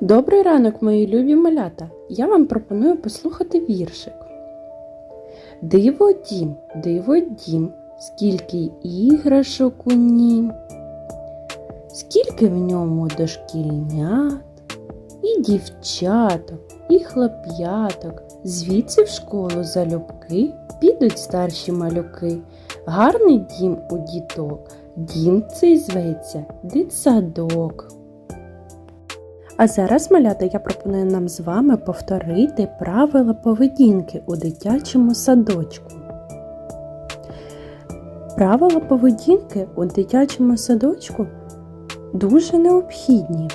Добрий ранок, мої любі малята! Я вам пропоную послухати віршик. Диво дім, диво дім, скільки іграшок у нім, скільки в ньому дошкільнят, і дівчаток, і хлоп'яток, звідси в школу залюбки підуть старші малюки. Гарний дім у діток, дім цей зветься дитсадок. А зараз, малята, я пропоную нам з вами повторити правила поведінки у дитячому садочку. Правила поведінки у дитячому садочку дуже необхідні.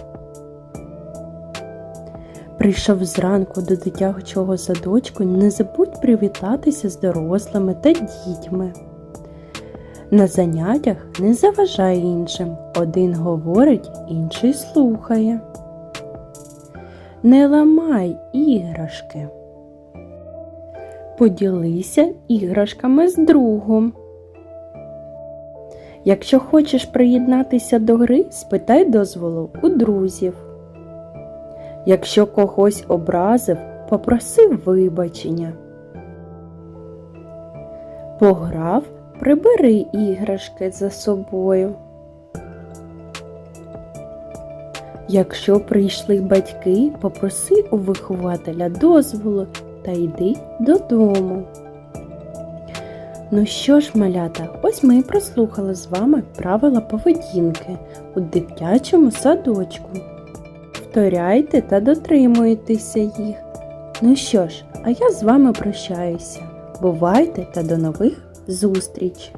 Прийшов зранку до дитячого садочку, не забудь привітатися з дорослими та дітьми. На заняттях не заважай іншим, один говорить, інший слухає. Не ламай іграшки. Поділися іграшками з другом. Якщо хочеш приєднатися до гри, спитай дозволу у друзів. Якщо когось образив, попроси вибачення. Пограв, прибери іграшки за собою. Якщо прийшли батьки, попроси у вихователя дозволу та йди додому. Ну що ж, малята, ось ми і прослухали з вами правила поведінки у дитячому садочку. Повторяйте та дотримуйтеся їх. Ну що ж, а я з вами прощаюся. Бувайте та до нових зустріч!